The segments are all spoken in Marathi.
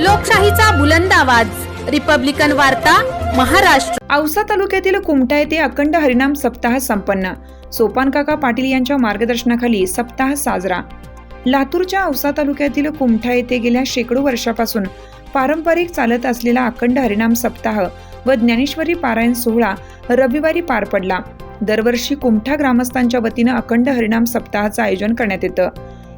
लोकशाहीचा बुलंद आवाज. रिपब्लिकन वार्ता महाराष्ट्र. औसा तालुक्यातील कुमठा येथे अखंड हरिनाम सप्ताह संपन्न. सोपान काका पाटील यांच्या मार्गदर्शनाखाली सप्ताह साजरा. लातूरच्या औसा तालुक्यातील कुमठा येथे गेल्या शेकडो वर्षापासून पारंपरिक चालत असलेला अखंड हरिनाम सप्ताह व ज्ञानेश्वरी पारायण सोहळा रविवारी पार पडला. दरवर्षी कुमठा ग्रामस्थांच्या वतीनं अखंड हरिनाम सप्ताहाचं आयोजन करण्यात येतं.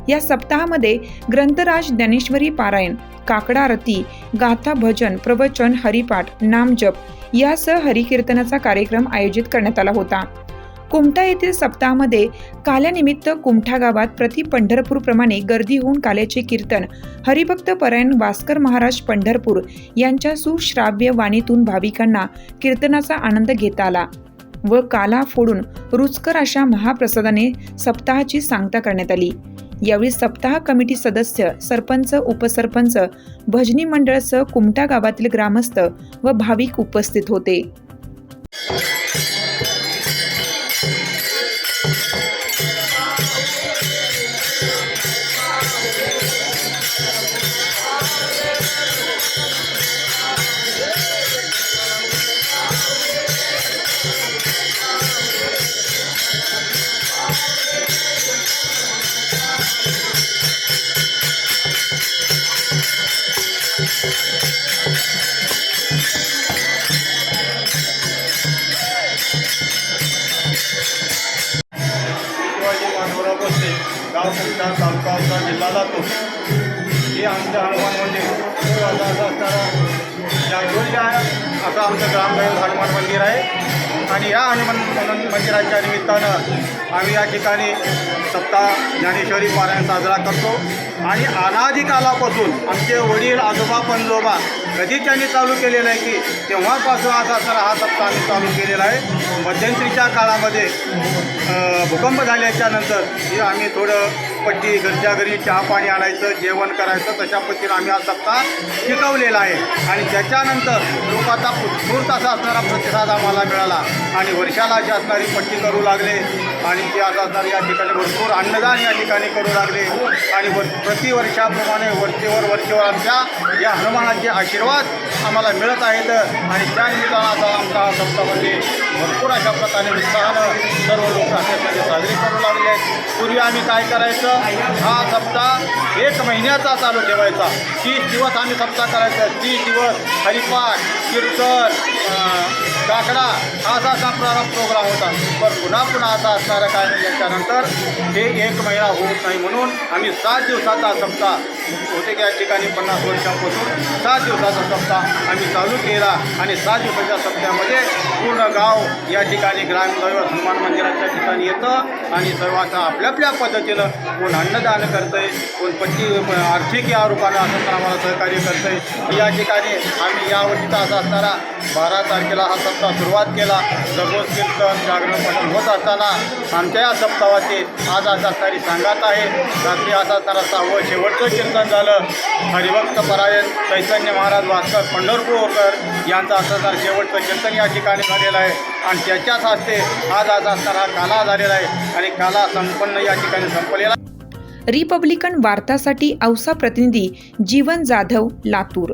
या सप्ताहामध्ये ग्रंथराज ज्ञानेश्वरी पारायण काकडारती गाथा भजन प्रवचन हरिपाठ नामजप यासह हरिकीर्तनाचा कार्यक्रम आयोजित करण्यात आला होता. कुमठा येथील सप्ताहामध्ये काल्यानिमित्त कुमठा गावात प्रति पंढरपूर प्रमाणे गर्दी होऊन काल्याचे कीर्तन हरिभक्त परायण भास्कर महाराज पंढरपूर यांच्या सुश्राव्य वाणीतून भाविकांना कीर्तनाचा आनंद घेता आला व काला फोडून रुचकर अशा महाप्रसादाने सप्ताहाची सांगता करण्यात आली. यावेळी सप्ताह कमिटी सदस्य सरपंच उपसरपंच भजनी मंडळसह कुमटा गावातील ग्रामस्थ व भाविक उपस्थित होते. गाव कुमटा तालुका औसा जिल्हा जातो हे आमचं हनुमान मंदिर खूप आता असं आहे. असं आमचं ग्रामदैव हनुमान मंदिर आहे आणि या हनुमान मंदिराच्या निमित्तानं आम्ही या ठिकाणी सप्ताह ज्ञानेश्वरी पारायण साजरा करतो. आणि अनादिकालापासून आमचे वडील आजोबा पंजोबा कधी त्यांनी चालू केलेलं आहे की तेव्हापासून आता असा हा सप्ताह आम्ही चालू केलेला आहे. मध्यंतरीच्या काळामध्ये भूकंप झाल्याच्यानंतर हे आम्ही थोडं पट्टी घरच्या घरी चहा पाणी आणायचं जेवण करायचं तशा पद्धतीनं आम्ही हा सप्ताह शिकवलेला आहे. आणि त्याच्यानंतर लोक आता उत्स्फूर्त असा असणारा प्रतिसाद आम्हाला मिळाला. आणि वर्षाला अशी असणारी पट्टी करू लागले. आणि ते आता या ठिकाणी भरपूर अन्नदान या ठिकाणी करू लागले. आणि वर प्रतिवर्षाप्रमाणे वरचेवर वरचेवर आमच्या या हनुमानाचे आशीर्वाद आम्हाला मिळत आहेत. आणि त्या निमित्तानं आता आमचा हा भरपूर अशा प्रकारे उत्साहानं सर्व लोक अशाप्रकारे साजरे करू लागले आहेत. पूर्वी आम्ही काय करायचं? हा सप्ताह एक महिन्याचा चालू ठेवायचा. तीस दिवस आम्ही सप्ताह करायचा. तीस दिवस हरिपाठ कीर्तन काकडा असा असा प्रारंभ प्रोग्राम होता. पण पुन्हा पुन्हा आता असणारं काय म्हणजे नाही याच्यानंतर हे एक महिना होत नाही म्हणून आम्ही सात दिवसाचा सप्ताह होते या ठिकाणी पन्नास वर्षांपासून सात दिवसाचा सप्ताह आम्ही चालू केला आणि सात दिवसाच्या सप्त्यामध्ये पूर्ण गाव या ठिकाणी ग्रामदैवत हनुमान मंदिराच्या ठिकाणी येतं आणि सर्वांचा आपल्या आपल्या पद्धतीनं कोण अन्नदान आहे कोण पट्टी आर्थिक या रूपानं असं तर आम्हाला सहकार्य करतंय. या ठिकाणी आम्ही यावर्षीचा असा असणारा बारा तारखेला हा सप्ताह सुरुवात केला. दररोज कीर्तन जागरण पठण होत असताना आमच्या या सप्ताहाचे आज आज असणारी सांगात आहे. रात्री आज असताना सहावं शेवटचं कीर्तन झालं हरिभक्त परायण चैतन्य महाराज भास्कर पंढरपूरकर यांचं यांचा असणारं शेवटचं कीर्तन या ठिकाणी झालेलं आहे. आणि त्याच्याच हस्ते आज आज असणार हा काला झालेला आहे. आणि काला संपन्न या ठिकाणी संपलेला रिपब्लिकन वार्तासाठी औसा प्रतिनिधी जीवन जाधव लातूर.